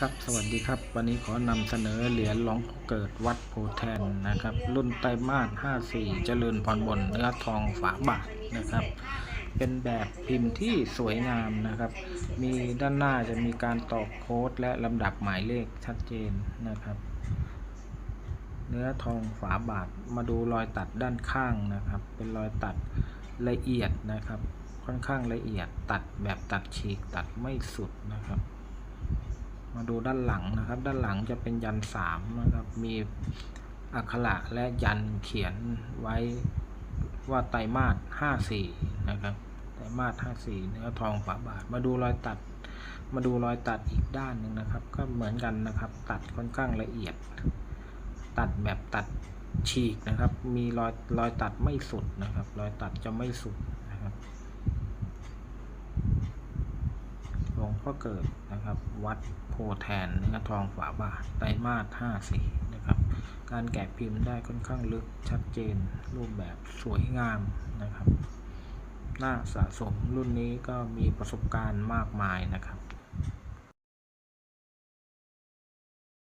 ครับสวัสดีครับ วันนี้ขอนำเสนอเหรียญหลวงเกิดวัดโพแทนนะครับ รุ่นไตรมาส54 เจริญพรบนเนื้อทองฝาบาทนะครับ เป็นแบบพิมพ์ที่สวยงามนะครับ มีด้านหน้าจะมีการตอกโค้ดและลำดับหมายเลขชัดเจนนะครับ เนื้อทองฝาบาทมาดูรอยตัดด้านข้างนะครับ เป็นรอยตัดละเอียดนะครับ ค่อนข้างละเอียดตัดแบบตัดฉีกตัดไม่สุดนะครับ มาดูด้านหลังนะครับ ด้านหลังจะเป็นยันสามนะครับ มีอักขระและยันเขียนไว้ว่าไตรมาสห้าสี่นะครับไตรมาสห้าสี่เนื้อทองฝาบาท มาดูรอยตัด มาดูรอยตัดอีกด้านหนึ่งนะครับ ก็เหมือนกันนะครับ ตัดค่อนข้างละเอียด ตัดแบบตัดฉีกนะครับ มีรอยรอยตัดไม่สุดนะครับ รอยตัดจะไม่สุดนะครับ หลวง พ่อเกิดนะครับ วัดโพแทนเนื้อทองฝาบาทไตรมาสห้าสี่นะครับ การแกะพิมพ์ได้ค่อนข้างลึกชัดเจนรูปแบบสวยงามนะครับ น่าสะสมรุ่นนี้ก็มีประสบการณ์มากมายนะครับ